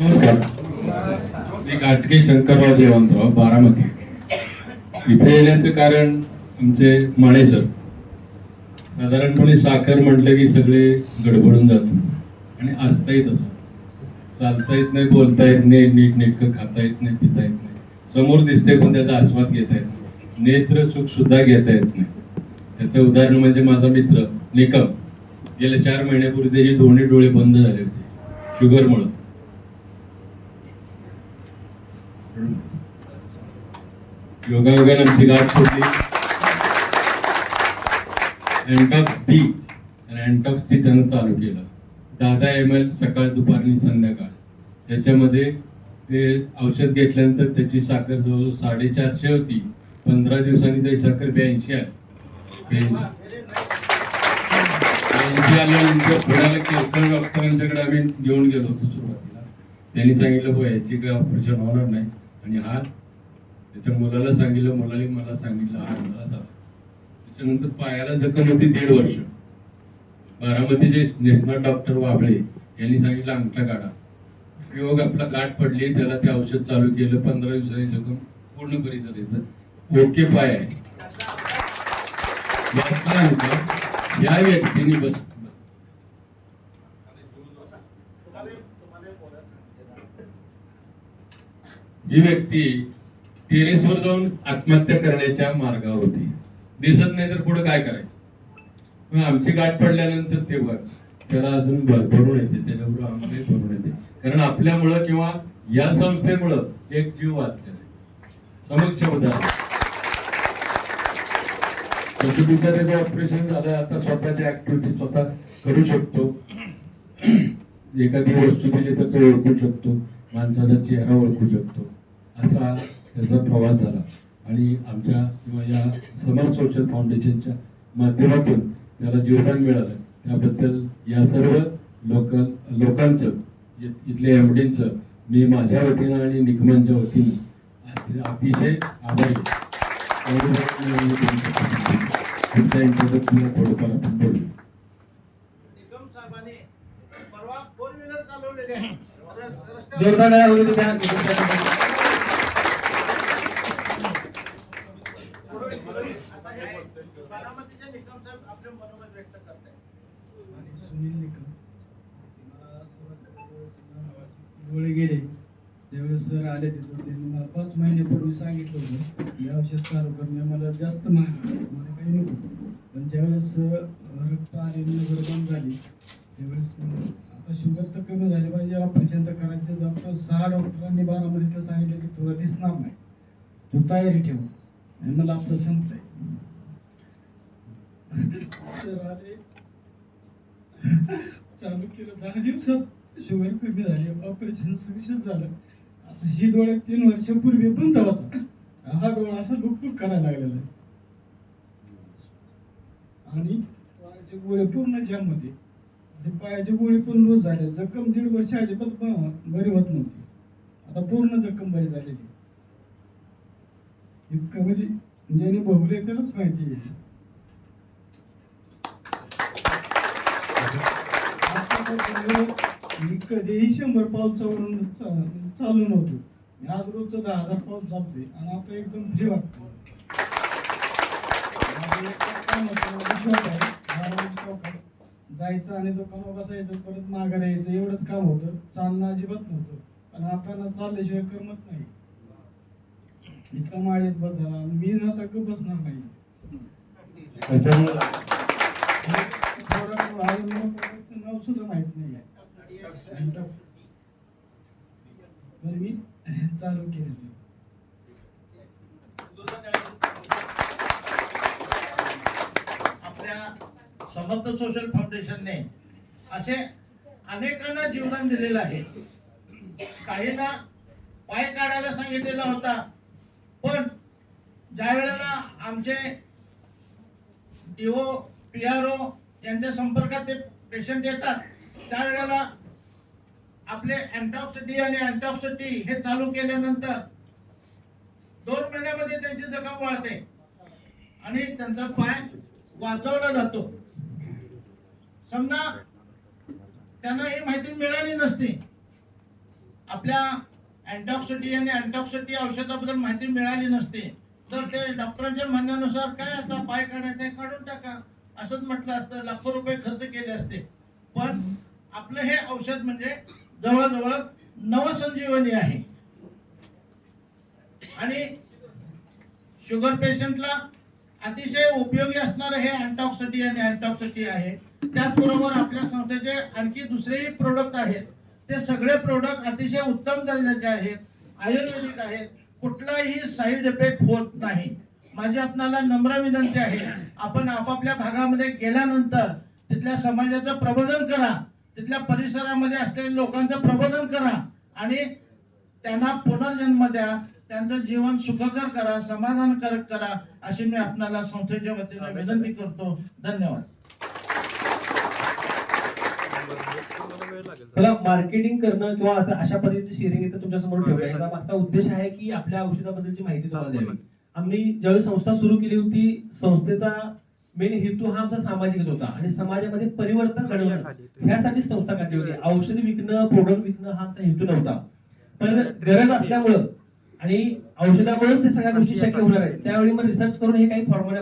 मी घाटके शंकरराव देवांतराव बारामती. इथे येण्याचं कारण आमचे माळे सर. साधारणपणे साखर म्हटलं की सगळे गडबडून जातात. आणि असता येत असं. चालता येत नाही बोलता येत नाही नीट नेटकं खाता येत नाही पिता येत नाही. समोर दिसते पण त्याचा आस्वाद घेता येत नाही. नेत्र सुख सुद्धा घेता येत नाही. त्याचं उदाहरण म्हणजे माझा मित्र निकम. गेल्या चार महिन्यापूर्वी त्याचे दोन्ही डोळे बंद झाले होते. शुगरमुळं. योगायोगाने आमची गाठ सोडली अँटॉक्स डी आणि अँटॉक्स टी त्यानं चालू केलं. दहा दहा एम एल सकाळ दुपार आणि संध्याकाळ. त्याच्यामध्ये ते औषध घेतल्यानंतर त्याची साखर जवळजवळ साडेचारशे होती. पंधरा दिवसांनी त्याची साखर ब्याऐंशी आहे ब्याऐंशी. ब्याऐंशी आल्यानंतर पुण्याला केसकर डॉक्टरांच्याकडे आम्ही घेऊन गेलो होतो सुरुवातीला. त्यांनी सांगितलं हो याची काही ऑपरेशन होणार नाही. आणि हात त्याच्या मुलाला सांगितलं मुलाने मला सांगितलं हात मला झाला त्याच्यानंतर पायाला जखम होती दीड वर्ष. बारामतीचे नेशनल डॉक्टर वाबळे यांनी सांगितलं अंगठा काढा. योग आपला गाठ पडली त्याला ते औषध चालू केलं पंधरा दिवसांनी जखम पूर्ण बरी झाली ओके पाय आहे. या व्यक्तीने बस ही व्यक्ती टेरेसवर जाऊन आत्महत्या करण्याच्या मार्गावर होती. दिसत नाही तर पुढे काय करायचं? मग आमची गाठ पडल्यानंतर ते बघ त्याला अजून भरून येते त्याच्याबरोबर आमचे भरून येते. कारण आपल्यामुळं किंवा या संस्थेमुळं एक जीव वाचलेला आहे. समक्ष उदाहरण. प्रसूतीचं त्याचं ऑपरेशन झालं आता स्वतःची ऍक्टिव्हिटी स्वतः करू शकतो. एखादी वस्तू दिली तर तो ओळखू शकतो. माणसाचा चेहरा ओळखू शकतो. असा त्याचा प्रवास झाला. आणि आमच्या किंवा या समर सोशल फाउंडेशनच्या माध्यमातून त्याला जीवदान मिळालं. त्याबद्दल या सर्व लोक लोकांचं इथल्या एमडींचं मी माझ्या वतीनं आणि निगमांच्या वतीनं अति- अतिशय आभारी. थोडंफार आपण बोलू निगम बारामतीचे निगम साहेब आपले मनोगत व्यक्त करतायत. आणि सुनील निकम. गोळे गेले. त्यावेळेस सर आले तिथं त्यांनी मला पाच महिन्यापूर्वी सांगितलं होतं की औषध चालू करणे मला जास्त महाग मला काही नको. पण ज्यावेळेस रक्त आले नजर बंद झाली त्यावेळेस आता शुगर तर कमी झाली पाहिजे. ऑपरेशन तर करायचं डॉक्टर सहा डॉक्टरांनी बारामतीला सांगितलं की तुला दिसणार नाही. तू तयारी ठेव. आणि मला आपलं संपलंय तर चालू केलं दहा दिवसात. शुगर कमी झाली. ऑपरेशन सक्सेस झालं. आता ही डोळे तीन वर्षापूर्वी बंद होता. हा डोळा असा लुकलुक करायला लागलेला आहे. आणि पायाचे गोळे पूर्ण जाम होते आणि पायाचे गोळे पण लूज झाले. जखम दीड वर्ष अजिबात पण बरी होत नव्हती. आता पूर्ण जखम बरी झालेली इतकं म्हणजे ज्याने भोगले तरच माहिती आहे. मी कधीही शंभर पाऊल चालून चालू नव्हतो. मी आज रोजचं दहा हजार पाऊल चालते आणि आता एकदम फ्री वाटतो जायचं आणि दुकानावर बसायचं परत माघार यायचं एवढंच काम होतं. चालणं अजिबात नव्हतं. पण आता ना चालल्याशिवाय करमत नाही. इतका माझ्यात बदल आणि मी ना आता बसणार नाही. त्याच्यामुळे थोडं आहे, नाव सुद्धा माहीत नाही आहे तर मी चालू केलेलं आपल्या समर्थ सोशल फाउंडेशनने असे अनेकांना जीवदान दिलेलं आहे. काहींना पाय काढायला सांगितलेला होता पण ज्या वेळेला आमचे डीओ पी आर ओ त्यांच्या संपर्कात ते पेशंट येतात. त्यावेळेला आपले अँटॉक्स डी आणि अँटॉक्स टी हे चालू केल्यानंतर दोन महिन्यामध्ये त्यांची जखम वाढते. आणि त्यांचा पाय वाचवला जातो. समजा त्यांना ही माहिती मिळाली नसती. आपल्या अँटॉक्सिटी आणि अँटॉक्सिटी औषधाबद्दल माहिती मिळाली नसते. तर ते डॉक्टरांच्या म्हणण्यानुसार काय आता पाय काढायचं आहे काढून टाका. असंच म्हटलं असतं लाखो रुपये खर्च केले असते. पण आपलं हे औषध म्हणजे जवळजवळ नवसंजीवनी आहे. आणि शुगर पेशंटला अतिशय उपयोगी असणारं हे अँटॉक्सिटी आणि अँटॉक्सिटी आहे. त्याचबरोबर आपल्या संस्थेचे आणखी दुसरेही प्रोडक्ट आहेत. ते सगळे प्रोडक्ट अतिशय उत्तम दर्जाचे आहेत. आयुर्वेदिक आहेत. कुठलाही साईड इफेक्ट होत नाही. माझी आपणाला नम्र विनंती आहे. आपण आपापल्या भागामध्ये गेल्यानंतर तिथल्या समाजाचं प्रबोधन करा. तिथल्या परिसरामध्ये असलेल्या लोकांचं प्रबोधन करा. आणि त्यांना पुनर्जन्म द्या. त्यांचं जीवन सुखकर करा समाधानकारक करा अशी मी आपणाला संस्थेच्या वतीने विनंती करतो. धन्यवाद. मला मार्केटिंग करणं किंवा अशा पद्धतीचे शेअरिंग तुमच्यासमोर ठेवलं याचा मागचा उद्देश आहे की आपल्या औषधाबद्दलची माहिती तुम्हाला द्यावी. आम्ही ज्यावेळी संस्था सुरू केली होती संस्थेचा मेन हेतू हा आमचा सामाजिकच होता आणि समाजामध्ये परिवर्तन घडवणं. ह्यासाठी संस्था काढली होती. औषध विकणं प्रोडक्ट विकणं हा आमचा हेतू नव्हता. पण गरज असल्यामुळं आणि औषधामुळेच ते सगळ्या गोष्टी शक्य होणार आहेत. त्यावेळी मग रिसर्च करून हे काही फॉर्म्युला